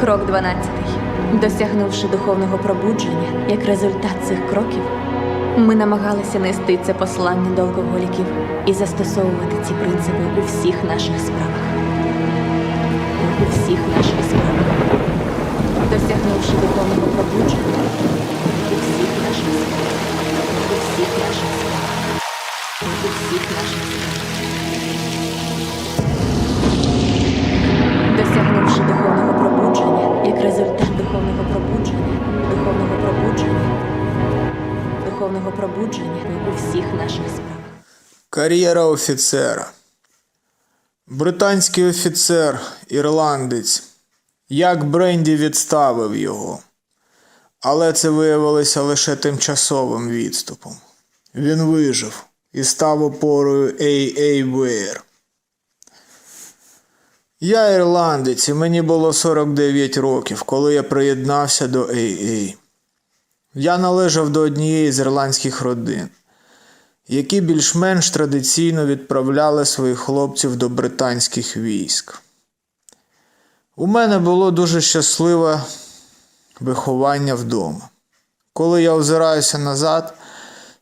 Крок 12. Досягнувши духовного пробудження, як результат цих кроків, ми намагалися нести це послання до алкоголіків і застосовувати ці принципи у всіх наших справах. У всіх наших справах. Досягнувши духовного пробудження, у всіх наших. У всіх наших. Досягнувши духовного як результат духовного пробудження, духовного пробудження, духовного пробудження у всіх наших справах. Кар'єра офіцера. Британський офіцер, ірландець. Як Бренді відставив його. Але це виявилося лише тимчасовим відступом. Він вижив і став опорою AAVR. Я ірландець, і мені було 49 років, коли я приєднався до AA. Я належав до однієї з ірландських родин які більш-менш традиційно відправляли своїх хлопців до британських військ. У мене було дуже щасливе виховання вдома. Коли я озираюся назад,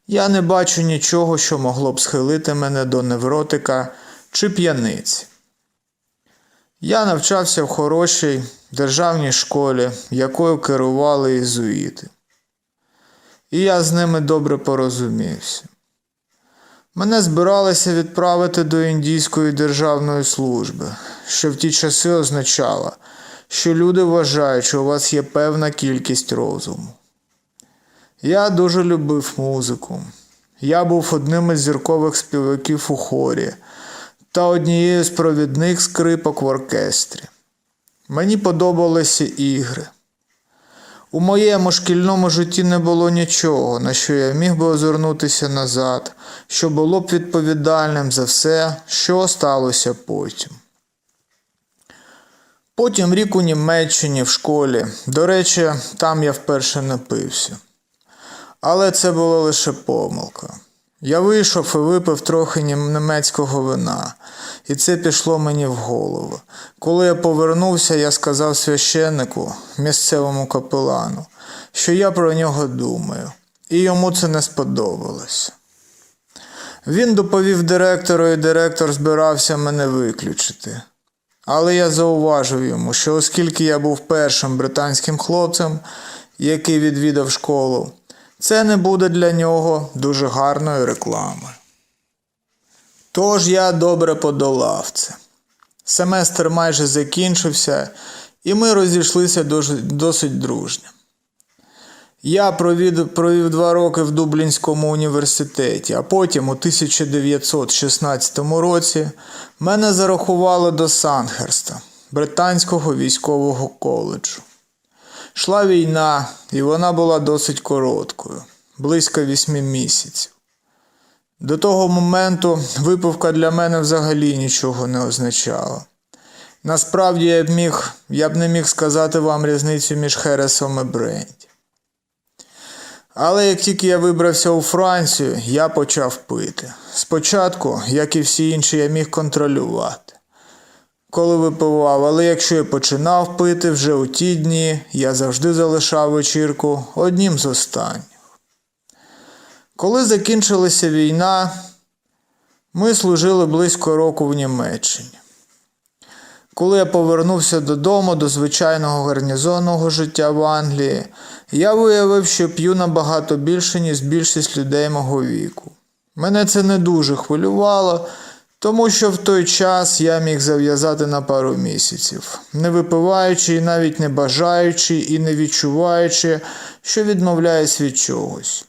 я не бачу нічого, що могло б схилити мене до невротика чи п'яниці. Я навчався в хорошій державній школі, якою керували ізуїти. І я з ними добре порозумівся. Мене збиралися відправити до індійської державної служби, що в ті часи означало, що люди вважають, що у вас є певна кількість розуму. Я дуже любив музику. Я був одним із зіркових співаків у хорі та однією з провідних скрипок в оркестрі. Мені подобалися ігри. У моєму шкільному житті не було нічого, на що я міг би озирнутися назад, що було б відповідальним за все, що сталося потім. Потім рік у Німеччині в школі. До речі, там я вперше напився. Але це була лише помилка. Я вийшов і випив трохи нім- німецького вина, і це пішло мені в голову. Коли я повернувся, я сказав священнику, місцевому капелану, що я про нього думаю, і йому це не сподобалося. Він доповів директору, і директор збирався мене виключити. Але я зауважив йому, що оскільки я був першим британським хлопцем, який відвідав школу, це не буде для нього дуже гарною рекламою. Тож я добре подолав це. Семестр майже закінчився, і ми розійшлися досить дружньо. Я провів, провів два роки в Дублінському університеті, а потім, у 1916 році, мене зарахували до Санхерста, британського військового коледжу. Шла війна, і вона була досить короткою, близько вісьми місяців. До того моменту випивка для мене взагалі нічого не означала. Насправді я б міг, я б не міг сказати вам різницю між Хересом і Бренді. Але як тільки я вибрався у Францію, я почав пити. Спочатку, як і всі інші, я міг контролювати. Коли випивав, але якщо я починав пити вже у ті дні, я завжди залишав вечірку однім з останніх. Коли закінчилася війна, ми служили близько року в Німеччині. Коли я повернувся додому до звичайного гарнізонного життя в Англії, я виявив, що п'ю набагато більше, ніж більшість людей мого віку. Мене це не дуже хвилювало, тому що в той час я міг зав'язати на пару місяців, не випиваючи і навіть не бажаючи і не відчуваючи, що відмовляюсь від чогось.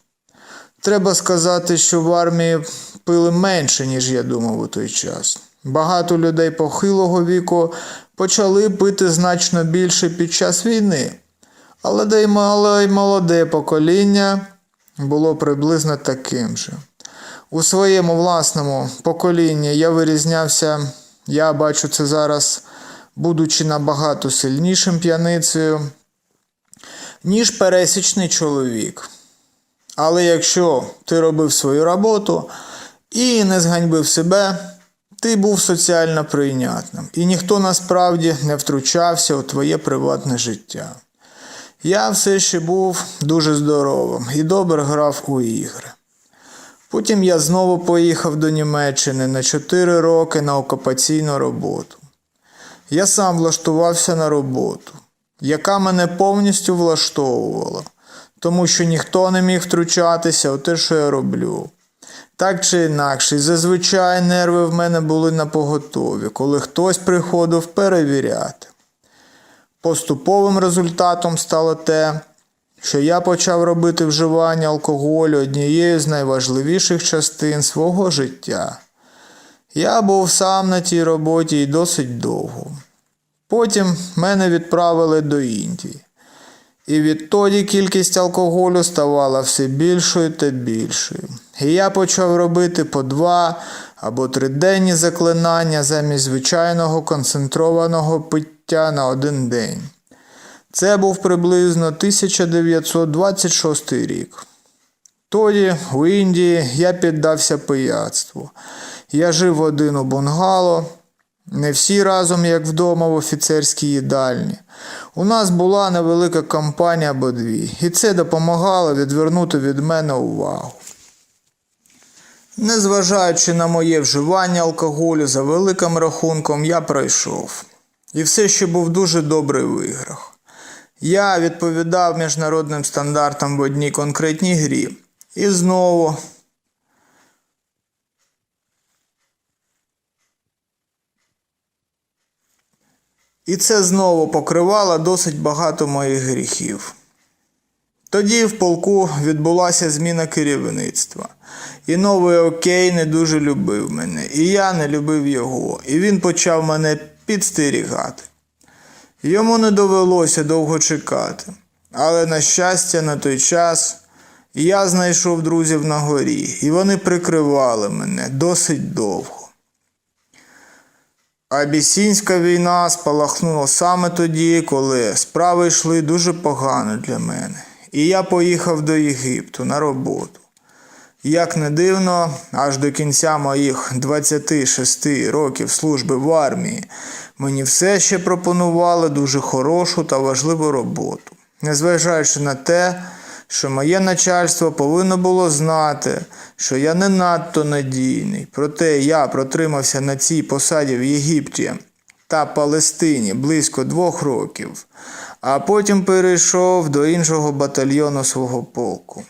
Треба сказати, що в армії пили менше, ніж я думав у той час. Багато людей похилого віку почали пити значно більше під час війни. Але й молоде покоління було приблизно таким же. У своєму власному поколінні я вирізнявся, я бачу це зараз, будучи набагато сильнішим п'яницею, ніж пересічний чоловік. Але якщо ти робив свою роботу і не зганьбив себе, Ти був соціально прийнятним, і ніхто насправді не втручався у твоє приватне життя. Я все ще був дуже здоровим і добре грав у ігри. Потім я знову поїхав до Німеччини на 4 роки на окупаційну роботу. Я сам влаштувався на роботу, яка мене повністю влаштовувала, тому що ніхто не міг втручатися у те, що я роблю. Так чи інакше, зазвичай нерви в мене були на поготові, коли хтось приходив перевіряти. Поступовим результатом стало те, що я почав робити вживання алкоголю однією з найважливіших частин свого життя. Я був сам на тій роботі і досить довго. Потім мене відправили до Індії. І відтоді кількість алкоголю ставала все більшою та більшою. І я почав робити по два або триденні заклинання замість звичайного концентрованого пиття на один день. Це був приблизно 1926 рік. Тоді, у Індії, я піддався пияцтву. Я жив один у бунгало, не всі разом, як вдома в офіцерській їдальні. У нас була невелика компанія або дві, і це допомагало відвернути від мене увагу. Незважаючи на моє вживання алкоголю за великим рахунком, я пройшов. І все ще був дуже добрий в іграх. Я відповідав міжнародним стандартам в одній конкретній грі. І знову І це знову покривало досить багато моїх гріхів. Тоді в полку відбулася зміна керівництва. І новий Окей не дуже любив мене, і я не любив його, і він почав мене підстерігати. Йому не довелося довго чекати, але, на щастя, на той час я знайшов друзів на горі, і вони прикривали мене досить довго. Абісінська війна спалахнула саме тоді, коли справи йшли дуже погано для мене. І я поїхав до Єгипту на роботу. Як не дивно, аж до кінця моїх 26 років служби в армії мені все ще пропонували дуже хорошу та важливу роботу, незважаючи на те, що моє начальство повинно було знати, що я не надто надійний. Проте я протримався на цій посаді в Єгипті та Палестині близько двох років, а потім перейшов до іншого батальйону свого полку.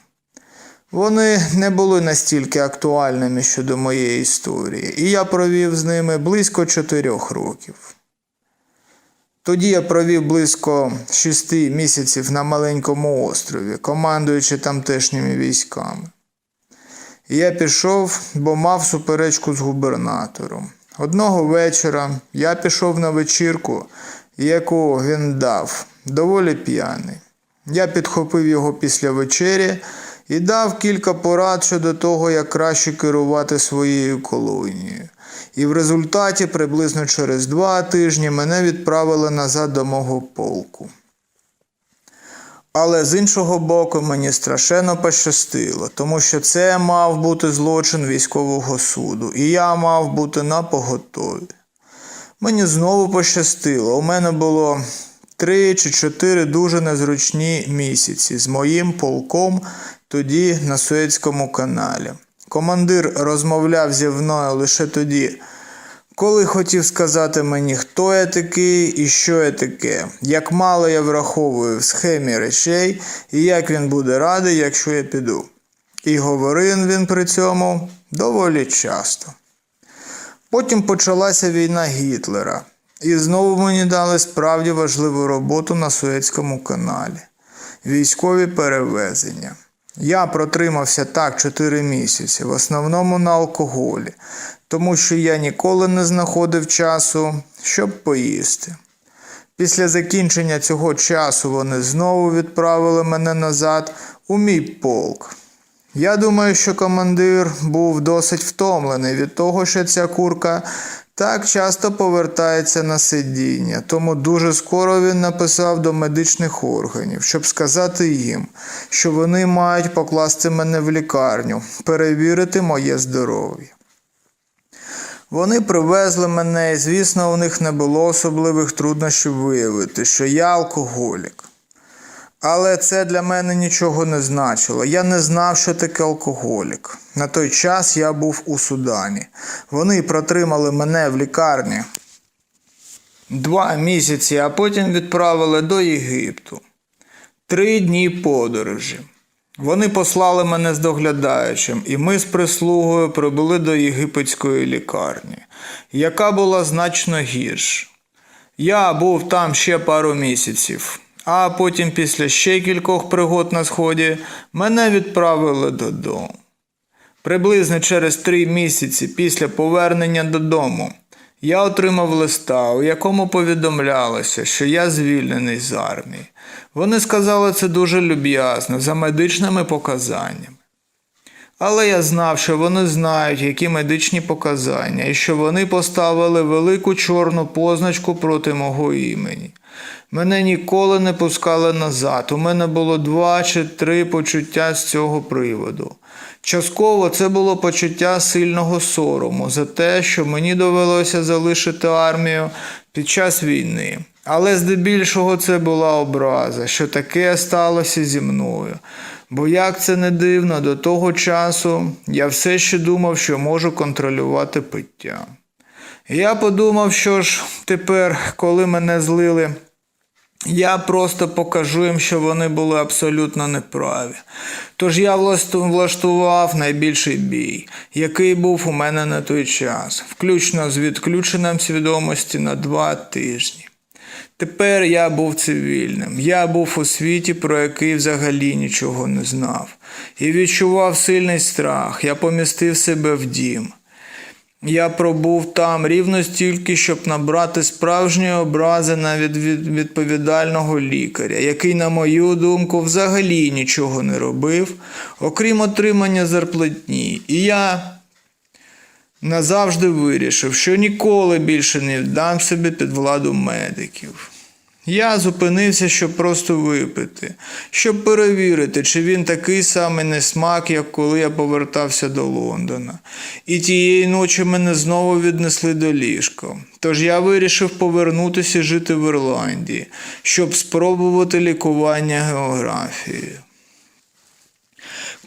Вони не були настільки актуальними щодо моєї історії, і я провів з ними близько чотирьох років. Тоді я провів близько шести місяців на маленькому острові, командуючи тамтешніми військами. І я пішов, бо мав суперечку з губернатором. Одного вечора я пішов на вечірку, яку він дав, доволі п'яний. Я підхопив його після вечері і дав кілька порад щодо того, як краще керувати своєю колонією. І в результаті приблизно через два тижні мене відправили назад до мого полку. Але з іншого боку, мені страшенно пощастило, тому що це мав бути злочин військового суду, і я мав бути на поготові. Мені знову пощастило. У мене було три чи чотири дуже незручні місяці з моїм полком тоді на Суецькому каналі. Командир розмовляв зі мною лише тоді, коли хотів сказати мені, хто я такий і що я таке, як мало я враховую в схемі речей і як він буде радий, якщо я піду. І говорив він при цьому доволі часто. Потім почалася війна Гітлера, і знову мені дали справді важливу роботу на Суецькому каналі військові перевезення. Я протримався так 4 місяці, в основному на алкоголі, тому що я ніколи не знаходив часу, щоб поїсти. Після закінчення цього часу вони знову відправили мене назад у мій полк. Я думаю, що командир був досить втомлений від того, що ця курка так часто повертається на сидіння, тому дуже скоро він написав до медичних органів, щоб сказати їм, що вони мають покласти мене в лікарню, перевірити моє здоров'я. Вони привезли мене, і звісно, у них не було особливих труднощів виявити, що я алкоголік. Але це для мене нічого не значило. Я не знав, що таке алкоголік. На той час я був у Судані. Вони протримали мене в лікарні два місяці, а потім відправили до Єгипту. Три дні подорожі. Вони послали мене з доглядаючим, і ми з прислугою прибули до єгипетської лікарні, яка була значно гірш. Я був там ще пару місяців, а потім, після ще кількох пригод на сході, мене відправили додому. Приблизно через три місяці після повернення додому я отримав листа, у якому повідомлялося, що я звільнений з армії. Вони сказали це дуже люб'язно, за медичними показаннями. Але я знав, що вони знають, які медичні показання, і що вони поставили велику чорну позначку проти мого імені. Мене ніколи не пускали назад. У мене було два чи три почуття з цього приводу. Частково це було почуття сильного сорому за те, що мені довелося залишити армію під час війни. Але здебільшого це була образа, що таке сталося зі мною. Бо як це не дивно, до того часу я все ще думав, що можу контролювати пиття. Я подумав, що ж тепер, коли мене злили, я просто покажу їм, що вони були абсолютно неправі. Тож я влаштував найбільший бій, який був у мене на той час, включно з відключенням свідомості на два тижні. Тепер я був цивільним. Я був у світі, про який взагалі нічого не знав, і відчував сильний страх. Я помістив себе в дім. Я пробув там рівно стільки, щоб набрати справжньої образи навіть від відповідального лікаря, який, на мою думку, взагалі нічого не робив, окрім отримання зарплатні. І я назавжди вирішив, що ніколи більше не вдам собі під владу медиків. Я зупинився, щоб просто випити, щоб перевірити, чи він такий самий несмак, як коли я повертався до Лондона. І тієї ночі мене знову віднесли до ліжка. Тож я вирішив повернутися жити в Ірландії, щоб спробувати лікування географією.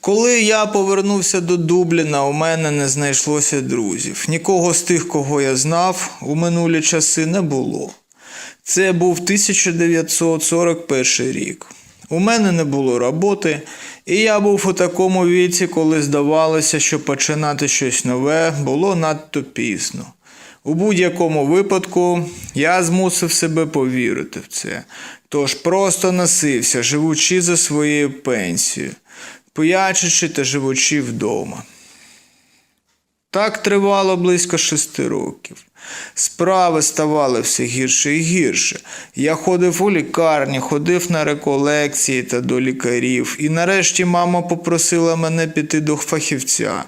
Коли я повернувся до Дубліна, у мене не знайшлося друзів. Нікого з тих, кого я знав, у минулі часи не було. Це був 1941 рік. У мене не було роботи, і я був у такому віці, коли здавалося, що починати щось нове було надто пізно. У будь-якому випадку я змусив себе повірити в це, тож просто носився, живучи за своєю пенсією, пиячачи та живучи вдома. Так тривало близько шести років. Справи ставали все гірше і гірше. Я ходив у лікарні, ходив на реколекції та до лікарів, і нарешті мама попросила мене піти до фахівця,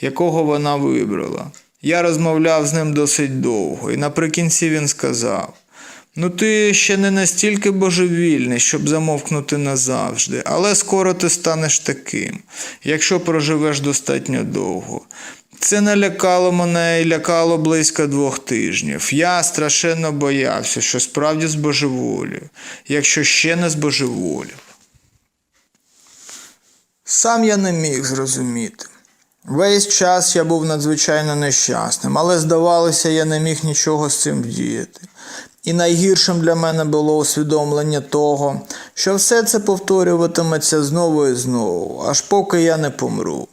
якого вона вибрала. Я розмовляв з ним досить довго, і наприкінці він сказав: Ну, ти ще не настільки божевільний, щоб замовкнути назавжди, але скоро ти станеш таким, якщо проживеш достатньо довго. Це налякало мене і лякало близько двох тижнів. Я страшенно боявся, що справді збожеволію, якщо ще не збожеволів. Сам я не міг зрозуміти. Весь час я був надзвичайно нещасним, але здавалося, я не міг нічого з цим вдіяти. І найгіршим для мене було усвідомлення того, що все це повторюватиметься знову і знову, аж поки я не помру.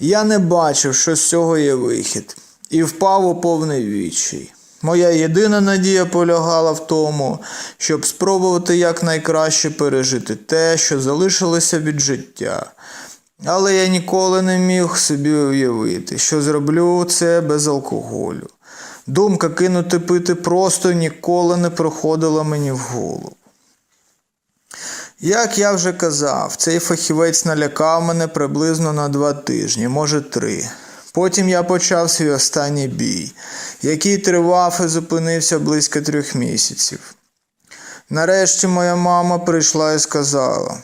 Я не бачив, що з цього є вихід, і впав у повний відчай. Моя єдина надія полягала в тому, щоб спробувати якнайкраще пережити те, що залишилося від життя. Але я ніколи не міг собі уявити, що зроблю це без алкоголю. Думка кинути пити просто ніколи не проходила мені в голову. Як я вже казав, цей фахівець налякав мене приблизно на два тижні, може три. Потім я почав свій останній бій, який тривав і зупинився близько трьох місяців. Нарешті моя мама прийшла і сказала,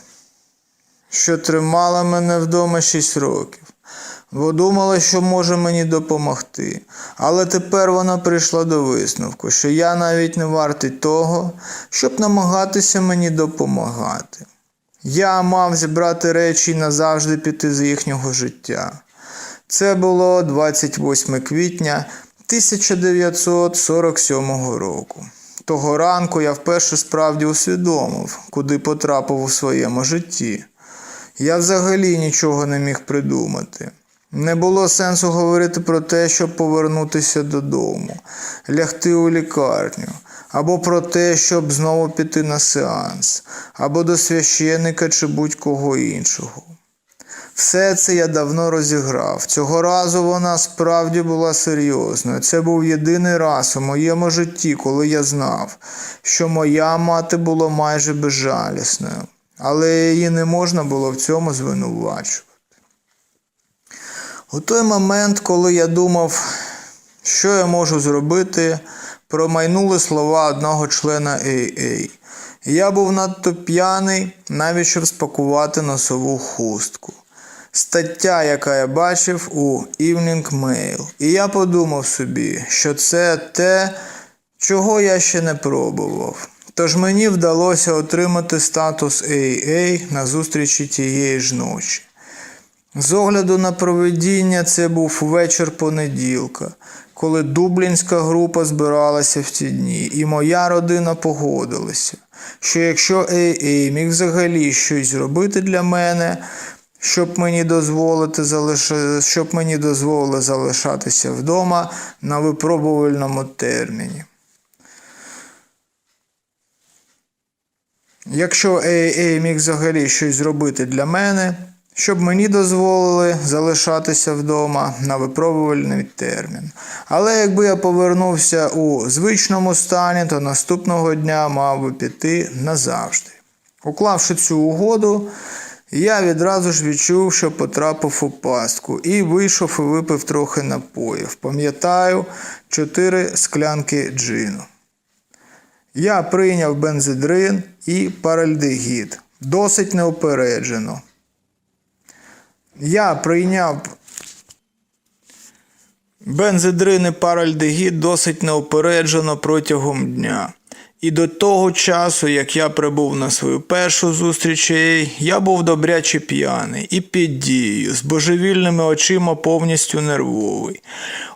що тримала мене вдома шість років. Бо думала, що може мені допомогти. Але тепер вона прийшла до висновку, що я навіть не вартий того, щоб намагатися мені допомагати. Я мав зібрати речі і назавжди піти з їхнього життя. Це було 28 квітня 1947 року. Того ранку я вперше справді усвідомив, куди потрапив у своєму житті. Я взагалі нічого не міг придумати. Не було сенсу говорити про те, щоб повернутися додому, лягти у лікарню, або про те, щоб знову піти на сеанс, або до священника чи будь-кого іншого. Все це я давно розіграв. Цього разу вона справді була серйозною. Це був єдиний раз у моєму житті, коли я знав, що моя мати була майже безжалісною, але її не можна було в цьому звинувачувати. У той момент, коли я думав, що я можу зробити, промайнули слова одного члена AA. Я був надто п'яний, навіть щоб спакувати носову хустку. Стаття, яка я бачив у Evening Mail. І я подумав собі, що це те, чого я ще не пробував. Тож мені вдалося отримати статус AA на зустрічі тієї ж ночі. З огляду на проведіння це був вечір понеділка, коли дублінська група збиралася в ті дні, і моя родина погодилася, що якщо AA міг взагалі щось зробити для мене, щоб мені дозволити залиш... щоб мені дозволили залишатися вдома на випробувальному терміні. Якщо AA міг взагалі щось зробити для мене, щоб мені дозволили залишатися вдома на випробувальний термін. Але якби я повернувся у звичному стані, то наступного дня мав би піти назавжди. Уклавши цю угоду, я відразу ж відчув, що потрапив у пастку, і вийшов і випив трохи напоїв. Пам'ятаю, чотири склянки джину. Я прийняв бензидрин і паральдегід. Досить неупереджено. Я прийняв бензидрин і паральдегід досить неупереджено протягом дня. І до того часу, як я прибув на свою першу зустріч, я був добряче п'яний і під дією, з божевільними очима повністю нервовий.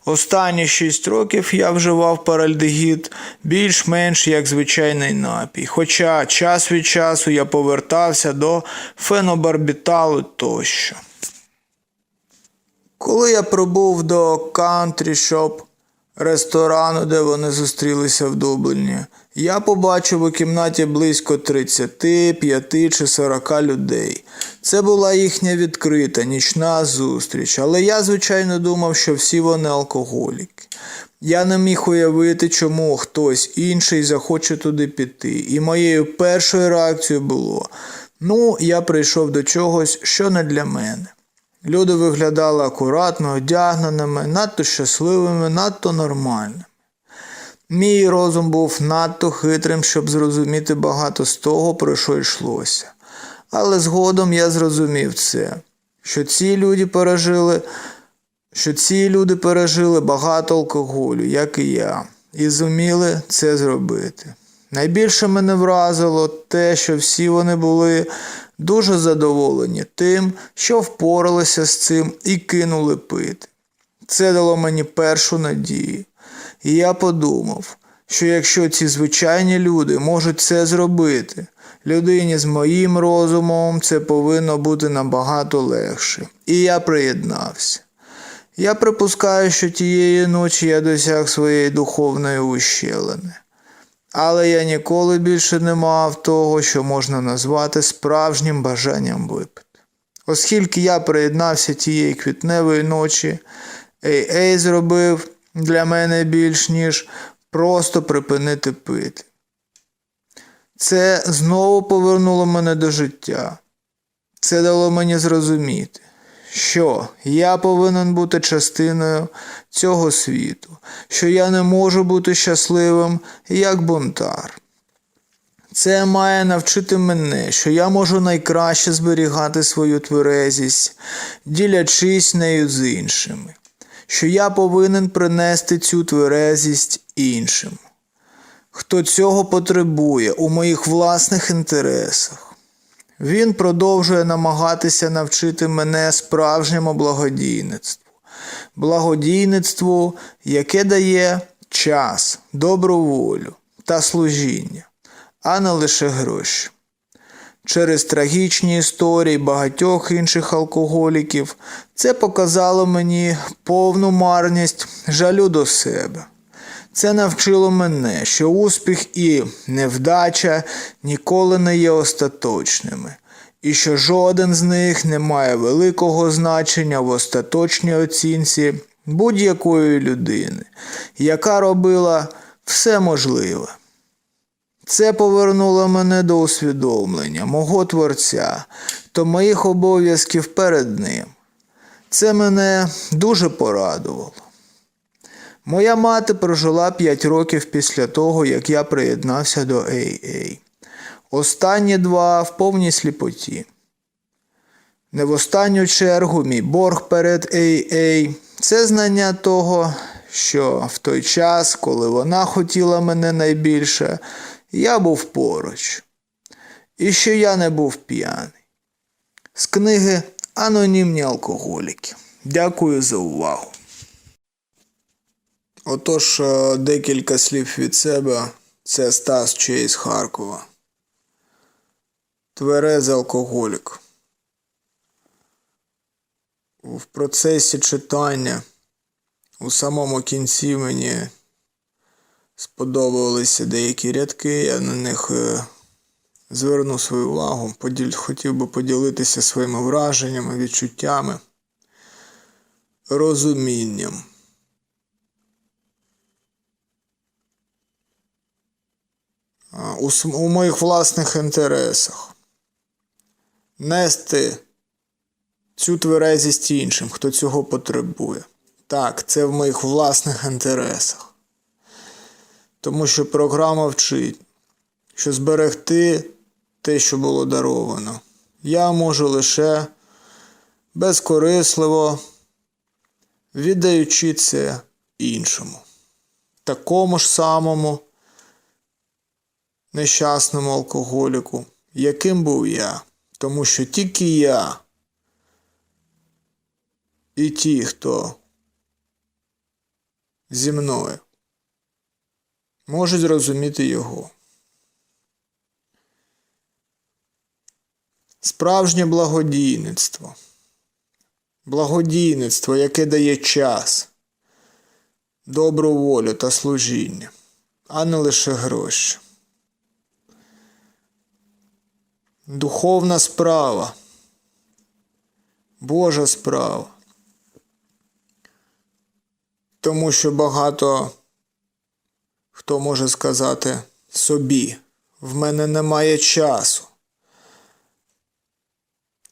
Останні шість років я вживав паральдегід більш-менш як звичайний напій, хоча час від часу я повертався до фенобарбіталу тощо. Коли я прибув до кантрі шоп ресторану, де вони зустрілися в Дубліні, я побачив у кімнаті близько 35 чи 40 людей. Це була їхня відкрита нічна зустріч, але я, звичайно, думав, що всі вони алкоголіки. Я не міг уявити, чому хтось інший захоче туди піти. І моєю першою реакцією було: ну, я прийшов до чогось, що не для мене. Люди виглядали акуратно, одягненими, надто щасливими, надто нормальними. Мій розум був надто хитрим, щоб зрозуміти багато з того, про що йшлося. Але згодом я зрозумів це, що ці люди пережили, що ці люди пережили багато алкоголю, як і я, і зуміли це зробити. Найбільше мене вразило те, що всі вони були дуже задоволені тим, що впоралися з цим і кинули пити. Це дало мені першу надію. І я подумав, що якщо ці звичайні люди можуть це зробити, людині з моїм розумом це повинно бути набагато легше. І я приєднався. Я припускаю, що тієї ночі я досяг своєї духовної ущелини. Але я ніколи більше не мав того, що можна назвати справжнім бажанням випити. Оскільки я приєднався тієї квітневої ночі, AA зробив для мене більш ніж просто припинити пити. Це знову повернуло мене до життя. Це дало мені зрозуміти, що я повинен бути частиною цього світу, що я не можу бути щасливим як бунтар. Це має навчити мене, що я можу найкраще зберігати свою тверезість, ділячись нею з іншими, що я повинен принести цю тверезість іншим, хто цього потребує у моїх власних інтересах. Він продовжує намагатися навчити мене справжньому благодійництву, благодійництву, яке дає час, добру волю та служіння, а не лише гроші. Через трагічні історії багатьох інших алкоголіків це показало мені повну марність жалю до себе. Це навчило мене, що успіх і невдача ніколи не є остаточними, і що жоден з них не має великого значення в остаточній оцінці будь-якої людини, яка робила все можливе. Це повернуло мене до усвідомлення мого Творця та моїх обов'язків перед ним. Це мене дуже порадувало. Моя мати прожила 5 років після того, як я приєднався до AA. Останні два в повній сліпоті. Не в останню чергу мій борг перед AA це знання того, що в той час, коли вона хотіла мене найбільше, я був поруч. І що я не був п'яний. З книги Анонімні алкоголіки. Дякую за увагу. Отож, е, декілька слів від себе. Це Стас Чей з Харкова. Тверезий алкоголік. В процесі читання у самому кінці мені сподобалися деякі рядки, я на них е, зверну свою увагу, хотів би поділитися своїми враженнями, відчуттями, розумінням. У, у моїх власних інтересах нести цю тверезість іншим, хто цього потребує. Так, це в моїх власних інтересах. Тому що програма вчить, що зберегти те, що було даровано, я можу лише безкорисливо віддаючи це іншому, такому ж самому нещасному алкоголіку, яким був я. Тому що тільки я і ті, хто зі мною, можуть зрозуміти його. Справжнє благодійництво. Благодійництво, яке дає час, добру волю та служіння, а не лише гроші. Духовна справа, Божа справа. Тому що багато хто може сказати собі, в мене немає часу,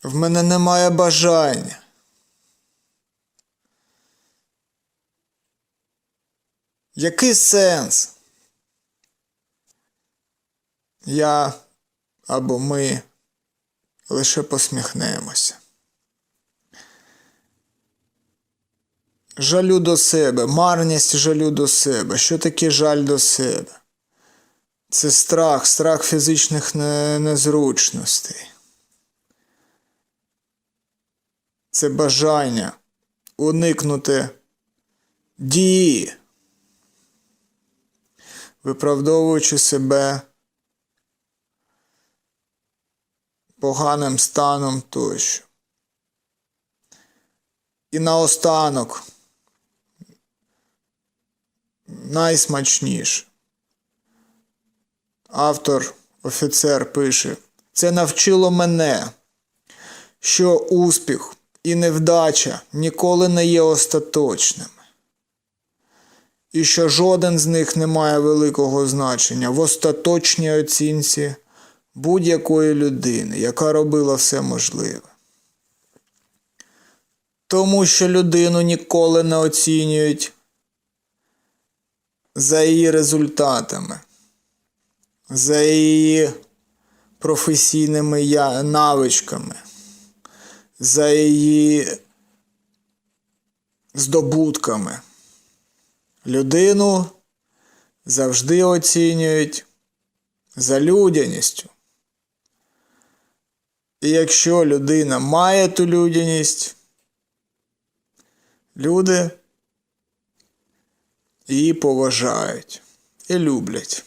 в мене немає бажання. Який сенс? Я або ми лише посміхнемося. Жалю до себе, марність жалю до себе. Що таке жаль до себе? Це страх, страх фізичних незручностей. Це бажання уникнути дії, виправдовуючи себе поганим станом тощо. І наостанок найсмачніше. Автор, офіцер пише: Це навчило мене, що успіх і невдача ніколи не є остаточними, і що жоден з них не має великого значення в остаточній оцінці будь-якої людини, яка робила все можливе. Тому що людину ніколи не оцінюють за її результатами, за її професійними навичками, за її здобутками. Людину завжди оцінюють за людяністю. І якщо людина має ту людяність, люди її поважають і люблять.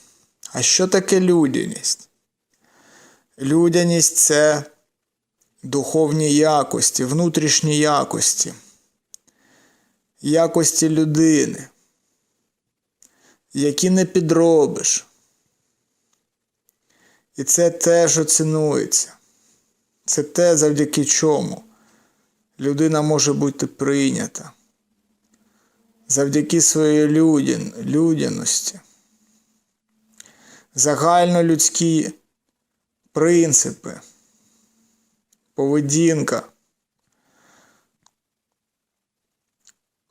А що таке людяність? Людяність це духовні якості, внутрішні якості, якості людини, які не підробиш. І це теж оцінується. Це те, завдяки чому людина може бути прийнята. Завдяки своїй людян, людяності. Загальнолюдські принципи, поведінка,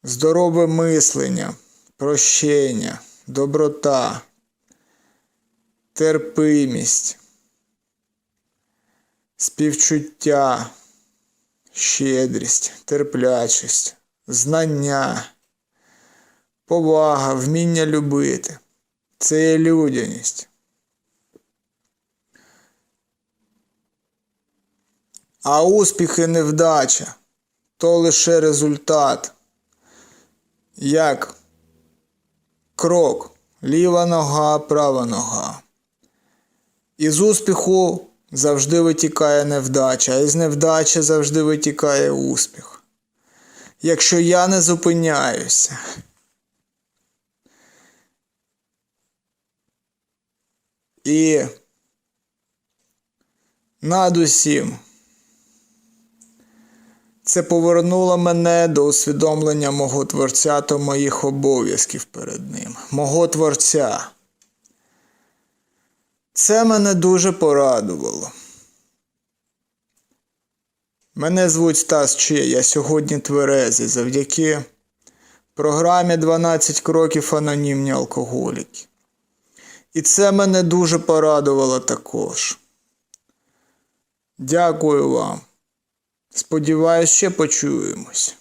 здорове мислення, прощення, доброта, терпимість, співчуття, щедрість, терплячість, знання, повага, вміння любити. Це є людяність. А успіх і невдача то лише результат. Як крок, ліва нога, права нога. Із успіху завжди витікає невдача, а із невдачі завжди витікає успіх. Якщо я не зупиняюся, і над усім це повернуло мене до усвідомлення мого Творця та моїх обов'язків перед ним, мого Творця. Це мене дуже порадувало. Мене звуть Стас Че, я сьогодні тверезий завдяки програмі 12 кроків анонімні алкоголіки. І це мене дуже порадувало також. Дякую вам. Сподіваюсь, ще почуємось.